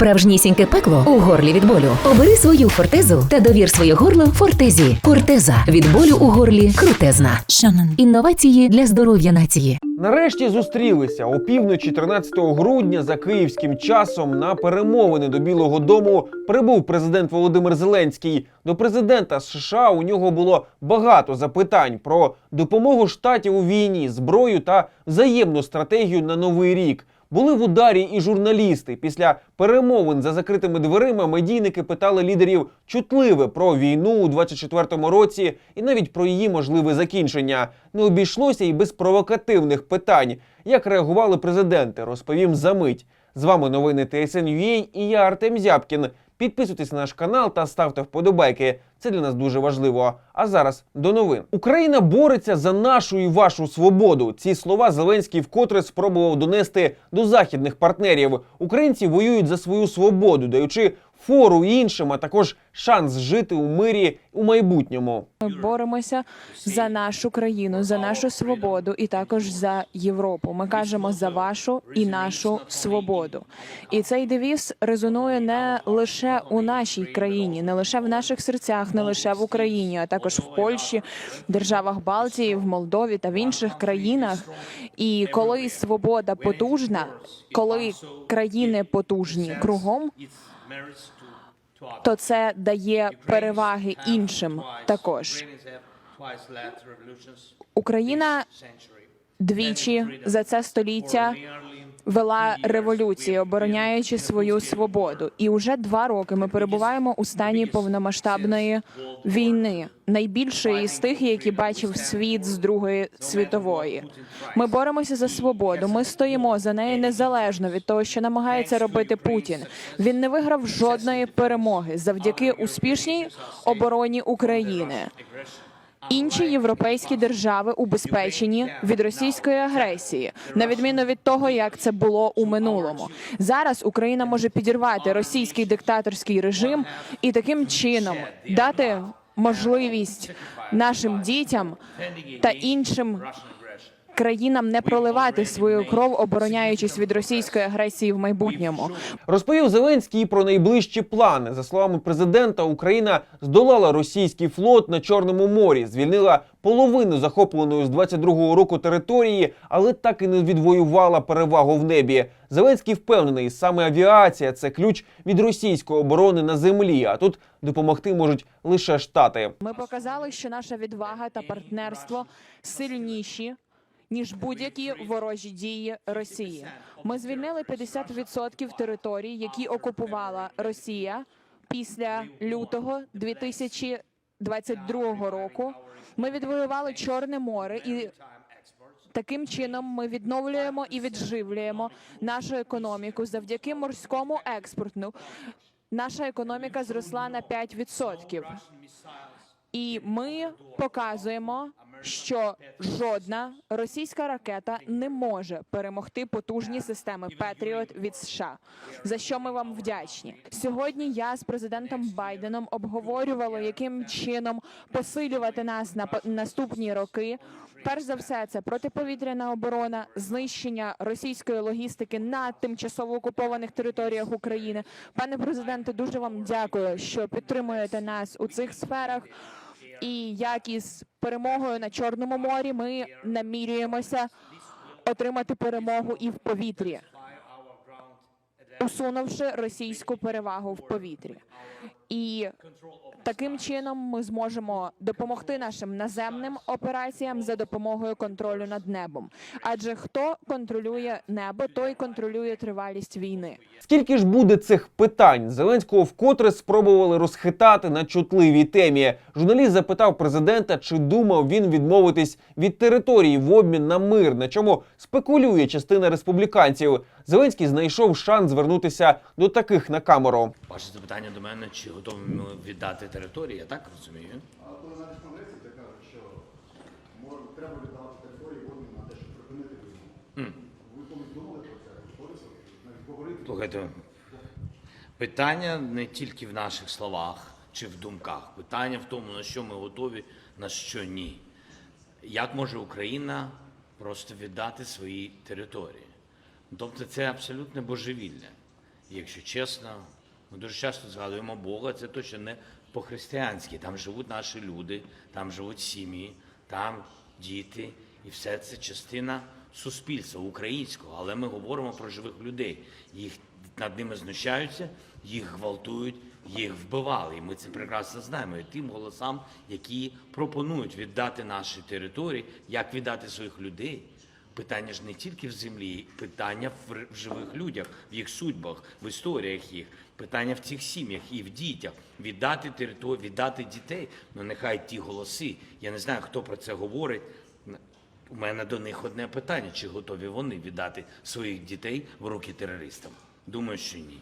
Справжнісіньке пекло у горлі від болю. Обери свою фортезу та довір своє горло фортезі. Фортеза від болю у горлі крутезна. Шанон. Інновації для здоров'я нації. Нарешті зустрілися о півночі 13 грудня за київським часом на перемовини до Білого Дому прибув президент Володимир Зеленський. До президента США у нього було багато запитань про допомогу штатів у війні, зброю та взаємну стратегію на новий рік. Були в ударі і журналісти. Після перемовин за закритими дверима медійники питали лідерів чутливе про війну у 24-му році і навіть про її можливе закінчення. Не обійшлося і без провокативних питань. Як реагували президенти, розповім за мить. З вами новини ТСН.UA і я Артем Зябкін. Підписуйтесь на наш канал та ставте вподобайки. Це для нас дуже важливо. А зараз до новин. Україна бореться за нашу і вашу свободу. Ці слова Зеленський вкотре спробував донести до західних партнерів. Українці воюють за свою свободу, даючи фору іншим, а також шанс жити у мирі у майбутньому. Ми боремося за нашу країну, за нашу свободу і також за Європу. Ми кажемо за вашу і нашу свободу. І цей девіз резонує не лише у нашій країні, не лише в наших серцях, не лише в Україні, а також в Польщі, державах Балтії, в Молдові та в інших країнах. І коли свобода потужна, коли країни потужні кругом, то це дає переваги іншим також. Україна двічі за це століття вела революцію, обороняючи свою свободу. І уже два роки ми перебуваємо у стані повномасштабної війни, найбільшої з тих, які бачив світ з Другої світової. Ми боремося за свободу. Ми стоїмо за нею незалежно від того, що намагається робити Путін. Він не виграв жодної перемоги завдяки успішній обороні України. Інші європейські держави убезпечені від російської агресії, на відміну від того, як це було у минулому. Зараз Україна може підірвати російський диктаторський режим і таким чином дати можливість нашим дітям та іншим країнам не проливати свою кров, обороняючись від російської агресії в майбутньому. Розповів Зеленський про найближчі плани. За словами президента, Україна здолала російський флот на Чорному морі, звільнила половину захопленої з 22-го року території, але так і не відвоювала перевагу в небі. Зеленський впевнений, саме авіація це ключ від російської оборони на землі. А тут допомогти можуть лише штати. Ми показали, що наша відвага та партнерство сильніші. Ніж будь-які ворожі дії Росії, ми звільнили 50% територій, які окупувала Росія після лютого 2022 року. Ми відвоювали Чорне море і таким чином ми відновлюємо і відживлюємо нашу економіку завдяки морському експорту. Наша економіка зросла на 5%. І ми показуємо, що жодна російська ракета не може перемогти потужні системи Петріот від США. За що ми вам вдячні сьогодні? Я з президентом Байденом обговорювала, яким чином посилювати нас на наступні роки. Перш за все, це протиповітряна оборона, знищення російської логістики на тимчасово окупованих територіях України. Пане президенте, дуже вам дякую, що підтримуєте нас у цих сферах. І як із перемогою на Чорному морі ми намірюємося отримати перемогу і в повітрі, усунувши російську перевагу в повітрі. І таким чином ми зможемо допомогти нашим наземним операціям за допомогою контролю над небом. Адже хто контролює небо, той контролює тривалість війни. Скільки ж буде цих питань? Зеленського вкотре спробували розхитати на чутливій темі. Журналіст запитав президента, чи думав він відмовитись від території в обмін на мир, на чому спекулює частина республіканців. Зеленський знайшов шанс звернутися до таких на камеру. Ваше запитання до мене, чи готові віддати території, я так розумію? Але навіть конеці кажуть, що треба віддати території, водною на те, щоб припинити відмову. Ви повідомили про це навіть Слухайте, питання не тільки в наших словах чи в думках. Питання в тому, на що ми готові, на що ні. Як може Україна просто віддати свої території? Тобто це абсолютне божевілля. якщо чесно, ми дуже часто згадуємо Бога, це точно не по-християнськи. Там живуть наші люди, там живуть сім'ї, там діти, і все це частина суспільства українського. Але ми говоримо про живих людей. Їх над ними знущаються, їх гвалтують, їх вбивали. І ми це прекрасно знаємо. І тим голосам, які пропонують віддати наші території, як віддати своїх людей. Питання ж не тільки в землі, питання в, живих людях, в їх судьбах, в історіях їх, питання в цих сім'ях і в дітях. Віддати територію, віддати дітей. Ну нехай ті голоси. Я не знаю, хто про це говорить. У мене до них одне питання: чи готові вони віддати своїх дітей в руки терористам? Думаю, що ні.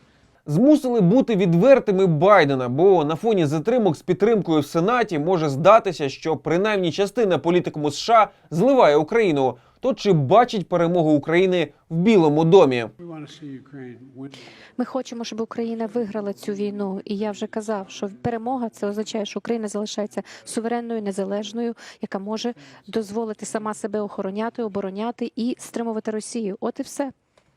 Змусили бути відвертими Байдена, бо на фоні затримок з підтримкою в Сенаті може здатися, що принаймні частина політикуму США зливає Україну. То чи бачить перемогу України в Білому домі? Ми хочемо, щоб Україна виграла цю війну. І я вже казав, що перемога це означає, що Україна залишається суверенною, незалежною, яка може дозволити сама себе охороняти, обороняти і стримувати Росію. От і все.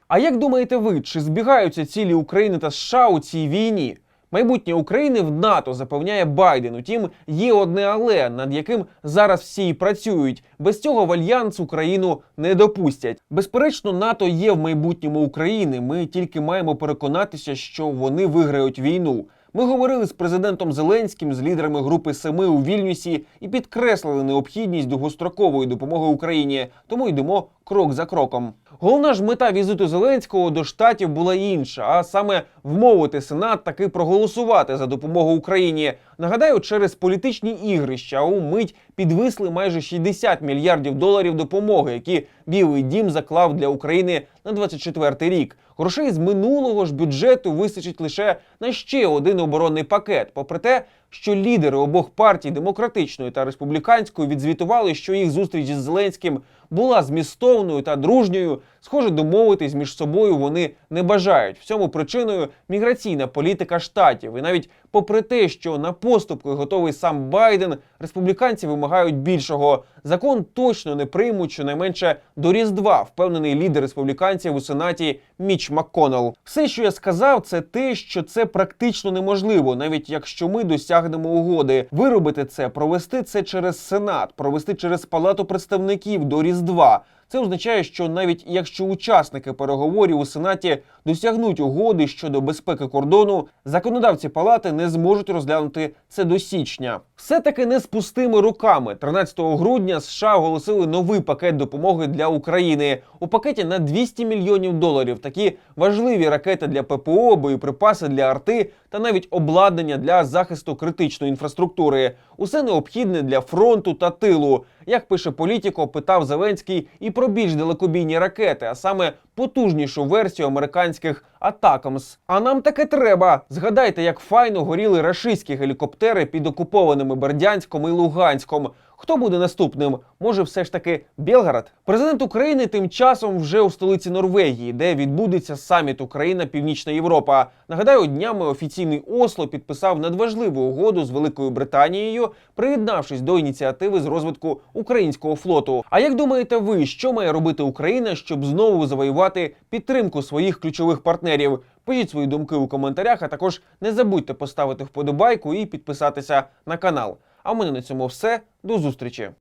А як думаєте ви, чи збігаються цілі України та США у цій війні? Майбутнє України в НАТО запевняє Байден. Утім, є одне але, над яким зараз всі й працюють. Без цього в альянс Україну не допустять. Безперечно, НАТО є в майбутньому України. Ми тільки маємо переконатися, що вони виграють війну. Ми говорили з президентом Зеленським, з лідерами групи Семи у Вільнюсі і підкреслили необхідність довгострокової допомоги Україні. Тому йдемо крок за кроком. Головна ж мета візиту Зеленського до штатів була інша, а саме вмовити Сенат таки проголосувати за допомогу Україні. Нагадаю, через політичні ігрища у мить підвисли майже 60 мільярдів доларів допомоги, які Білий Дім заклав для України на 24 рік. Грошей з минулого ж бюджету вистачить лише на ще один оборонний пакет. Попри те, що лідери обох партій демократичної та республіканської відзвітували, що їх зустріч із Зеленським була змістовною та дружньою. Схоже, домовитись між собою вони не бажають. В цьому причиною міграційна політика штатів. І навіть попри те, що на поступки готовий сам Байден, республіканці вимагають більшого. Закон точно не приймуть щонайменше до Різдва, впевнений лідер республіканців у сенаті Міч МакКоннелл. Все, що я сказав, це те, що це практично неможливо, навіть якщо ми досягнемо угоди. Виробити це, провести це через сенат, провести через палату представників до Різдва. Це означає, що навіть якщо учасники переговорів у сенаті досягнуть угоди щодо безпеки кордону, законодавці палати не зможуть розглянути це до січня. Все таки не з пустими руками. 13 грудня США оголосили новий пакет допомоги для України. У пакеті на 200 мільйонів доларів такі важливі ракети для ППО, боєприпаси для арти та навіть обладнання для захисту критичної інфраструктури. Усе необхідне для фронту та тилу. Як пише політико, питав Зеленський і про більш далекобійні ракети, а саме потужнішу версію американських Атакамс. А нам таке треба. Згадайте, як файно горіли рашистські гелікоптери під окупованими Бердянськом і Луганськом. Хто буде наступним? Може, все ж таки Білгород? Президент України тим часом вже у столиці Норвегії, де відбудеться саміт Україна Північна Європа. Нагадаю, днями офіційний Осло підписав надважливу угоду з Великою Британією, приєднавшись до ініціативи з розвитку українського флоту. А як думаєте ви, що має робити Україна, щоб знову завоювати підтримку своїх ключових партнерів? Пишіть свої думки у коментарях, а також не забудьте поставити вподобайку і підписатися на канал. А в мене на цьому все. До зустрічі!